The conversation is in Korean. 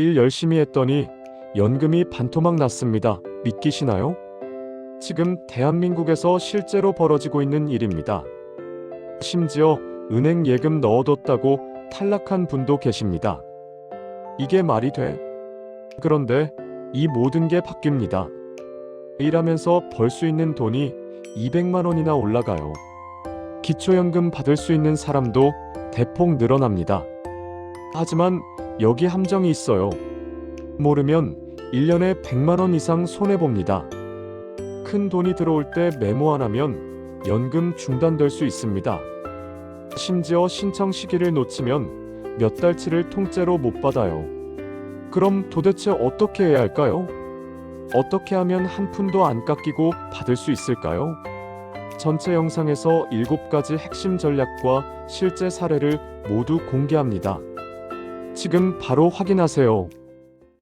일 열심히 했더니 연금이 반토막 났습니다. 믿기시나요? 지금 대한민국에서 실제로 벌어지고 있는 일입니다. 심지어 은행 예금 넣어뒀다고 탈락한 분도 계십니다. 이게 말이 돼? 그런데 이 모든 게 바뀝니다. 일하면서 벌 수 있는 돈이 200만 원이나 올라가요. 기초연금 받을 수 있는 사람도 대폭 늘어납니다. 하지만 여기 함정이 있어요. 모르면 1년에 100만 원 이상 손해봅니다. 큰 돈이 들어올 때 메모 안 하면 연금 중단될 수 있습니다. 심지어 신청 시기를 놓치면 몇 달치를 통째로 못 받아요. 그럼 도대체 어떻게 해야 할까요? 어떻게 하면 한 푼도 안 깎이고 받을 수 있을까요? 전체 영상에서 7가지 핵심 전략과 실제 사례를 모두 공개합니다. 지금 바로 확인하세요.